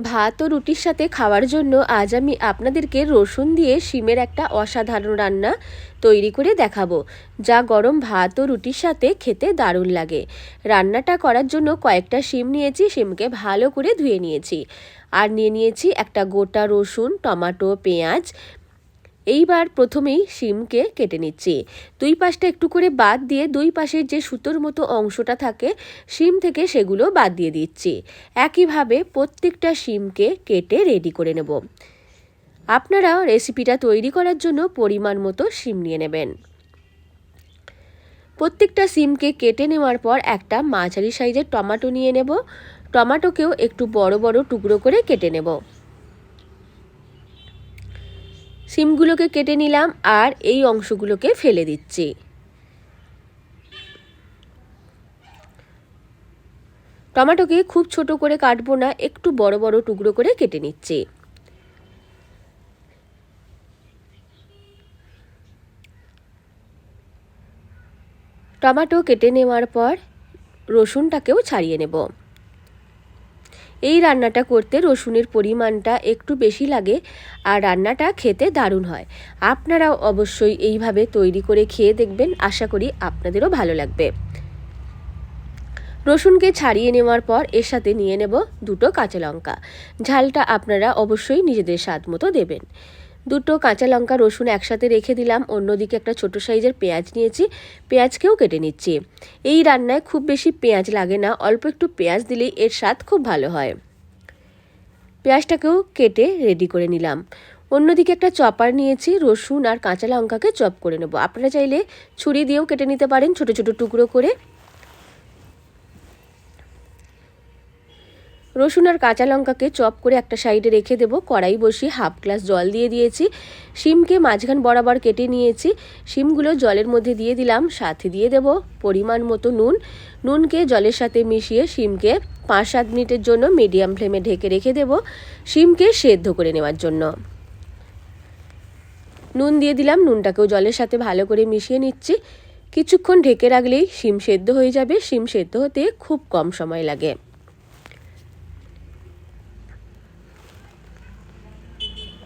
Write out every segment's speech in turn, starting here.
ভাত ও রুটির সাথে খাওয়ার জন্য আজ আমি আপনাদেরকে রসুন দিয়ে শিমের একটা অসাধারণ রান্না তৈরি করে দেখাবো, যা গরম ভাত ও রুটির সাথে খেতে দারুণ লাগে। রান্নাটা করার জন্য কয়েকটা শিম নিয়েছি, শিমকে ভালো করে ধুয়ে নিয়েছি। আর নিয়ে নিয়েছি একটা গোটা রসুন, টমাটো, পেঁয়াজ এইবার প্রথমেই শিমকে কেটে নিচ্ছি। দুই পাশটা একটু করে বাদ দিয়ে দুই পাশের যে সুতোর মতো অংশটা থাকে, শিম থেকে সেগুলো বাদ দিয়ে দিচ্ছি। একইভাবে প্রত্যেকটা শিমকে কেটে রেডি করে নেব। আপনারা রেসিপিটা তৈরি করার জন্য পরিমাণ মতো শিম নিয়ে নেবেন। প্রত্যেকটা সিমকে কেটে নেওয়ার পর একটা মাঝারি সাইজের টমাটো নিয়ে নেব। টমাটোকেও একটু বড় বড় টুকরো করে কেটে নেব। সিমগুলোকে কেটে নিলাম আর এই অংশগুলোকে ফেলে দিচ্ছি। টমেটোকে খুব ছোট করে কাটবো না, একটু বড় বড় টুকরো করে কেটে নিচ্ছি। টমাটো কেটে নেওয়ার পর রসুনটাকেও ছাড়িয়ে নেব। এই রান্নাটা করতে রসুনের পরিমাণটা একটু বেশি লাগে আর রান্নাটা খেতে দারুণ হয়। আপনারাও অবশ্যই এইভাবে তৈরি করে খেয়ে দেখবেন। আশা করি আপনাদেরও ভালো লাগবে। রসুনকে ছাড়িয়ে নেওয়ার পর এর সাথে নিয়ে নেব দুটো কাঁচা লঙ্কা। ঝালটা আপনারা অবশ্যই নিজেদের স্বাদ মতো দেবেন। দুটো কাঁচা লঙ্কা, রসুন একসাথে রেখে দিলাম। অন্যদিকে একটা ছোট সাইজের পেঁয়াজ নিয়েছি। পেঁয়াজকেও কেটে নিচ্ছি। এই রান্নায় খুব বেশি পেঁয়াজ লাগে না, অল্প একটু পেঁয়াজ দিলেই এর স্বাদ খুব ভালো হয়। পেঁয়াজটাকেও কেটে রেডি করে নিলাম। অন্যদিকে একটা চপার নিয়েছি, রসুন আর কাঁচা লঙ্কাকে চপ করে নেব। আপনারা চাইলে ছুরি দিয়েও কেটে নিতে পারেন, ছোট ছোট টুকরো করে। রসুন আর কাঁচা লঙ্কাকে চপ করে একটা সাইডে রেখে দেবো। কড়াই বসিয়ে হাফ গ্লাস জল দিয়ে দিয়েছি। শিমকে মাঝখান বরাবর কেটে নিয়েছি। শিমগুলো জলের মধ্যে দিয়ে দিলাম। সাথে দিয়ে দেব পরিমাণ মতো নুন। নুনকে জলের সাথে মিশিয়ে শিমকে পাঁচ সাত মিনিটের জন্য মিডিয়াম ফ্লেমে ঢেকে রেখে দেব। শিমকে সেদ্ধ করে নেওয়ার জন্য। নুন দিয়ে দিলাম। নুনটাকেও জলের সাথে ভালো করে মিশিয়ে নিচ্ছি। কিছুক্ষণ ঢেকে রাখলেই শিম সেদ্ধ হয়ে যাবে। শিম সেদ্ধ হতে খুব কম সময় লাগে।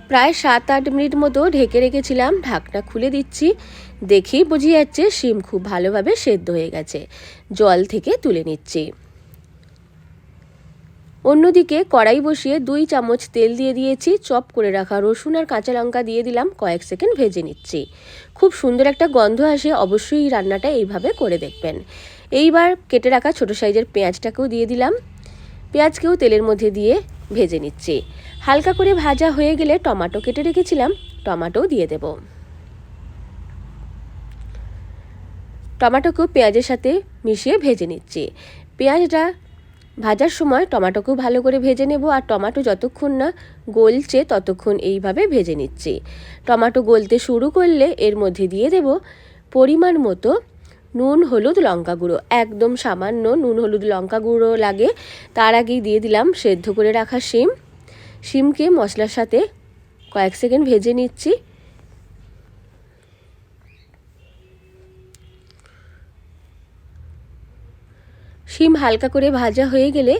প্রায় সাত আট মিনিট মতো ঢেকে রেখেছিলাম, ঢাকনা খুলে দিচ্ছি। দেখেই বোঝা যাচ্ছে শিম খুব ভালোভাবে সেদ্ধ হয়ে গেছে। জল থেকে তুলে নিচ্ছি। অন্যদিকে কড়াই বসিয়ে দুই চামচ তেল দিয়ে দিয়েছি, চপ করে রাখা রসুন আর কাঁচা লঙ্কা দিয়ে দিলাম, কয়েক সেকেন্ড ভেজে নিচ্ছি। খুব সুন্দর একটা গন্ধ আসে, অবশ্যই রান্নাটা এইভাবে করে দেখবেন। এইবার কেটে রাখা ছোটো সাইজের পেঁয়াজটাকেও দিয়ে দিলাম। পেঁয়াজকেও তেলের মধ্যে দিয়ে ভেজে নিচ্ছি। হালকা করে ভাজা হয়ে গেলে টমাটো কেটে রেখেছিলাম, টমাটোও দিয়ে দেব। টমাটোকেও পেঁয়াজের সাথে মিশিয়ে ভেজে নিচ্ছি। পেঁয়াজটা ভাজার সময় টমাটোকেও ভালো করে ভেজে নেব, আর টমাটো যতক্ষণ না গলছে ততক্ষণ এইভাবে ভেজে নিচ্ছি। টমাটো গলতে শুরু করলে এর মধ্যে দিয়ে দেব পরিমাণ মতো নুন, হলুদ, লঙ্কা গুঁড়ো। একদম সামান্য নুন, হলুদ, লঙ্কা গুঁড়ো লাগে। তার আগেই দিয়ে দিলাম সেদ্ধ করে রাখা শিম। শিমকে মশলার সাথে কয়েক সেকেন্ড ভেজে নিচ্ছি। শিম হালকা করে ভাজা হয়ে গেলে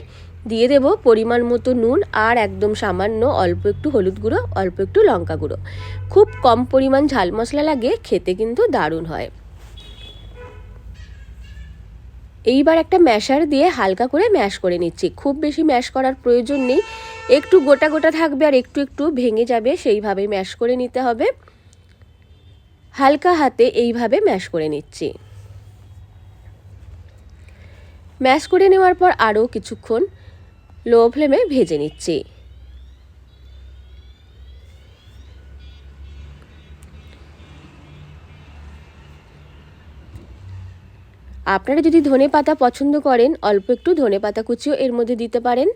দিয়ে দেব পরিমাণ মতো নুন আর একদম সামান্য অল্প একটু হলুদ গুঁড়ো, অল্প একটু লঙ্কা গুঁড়ো। খুব কম পরিমাণ ঝাল মশলা লাগে, খেতে কিন্তু দারুণ হয়। এইবার একটা ম্যাশার দিয়ে হালকা করে ম্যাশ করে নিচ্ছি। খুব বেশি ম্যাশ করার প্রয়োজন নেই। একটু গোটা গোটা থাকবে আর একটু একটু ভেঙে যাবে, সেইভাবে ম্যাশ করে নিতে হবে। হালকা হাতে এইভাবে ম্যাশ করে নিচ্ছি। ম্যাশ করে নেওয়ার পর আরও কিছুক্ষণ লো ফ্লেমে ভেজে নিচ্ছি। আপনারা যদি ধনে পাতা পছন্দ করেন, অল্প একটু ধনে পাতা কুচিও এর মধ্যে দিতে পারেন।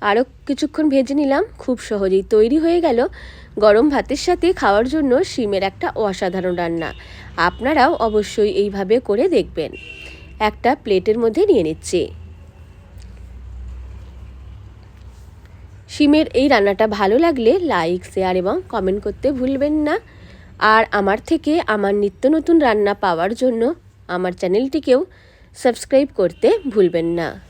আরও কিছুক্ষণ ভেজে নিলাম, খুব সহজেই তৈরি হয়ে গেল গরম ভাতের সাথে খাওয়ার জন্য শিমের একটা অসাধারণ রান্না। আপনারাও অবশ্যই এইভাবে করে দেখবেন। একটা প্লেটের মধ্যে নিয়ে নিচ্ছি। শিমের এই রান্নাটা ভালো লাগলে লাইক, শেয়ার এবং কমেন্ট করতে ভুলবেন না। আর আমার থেকে আমার নিত্য নতুন রান্না পাওয়ার জন্য আমার চ্যানেলটিকেও সাবস্ক্রাইব করতে ভুলবেন না।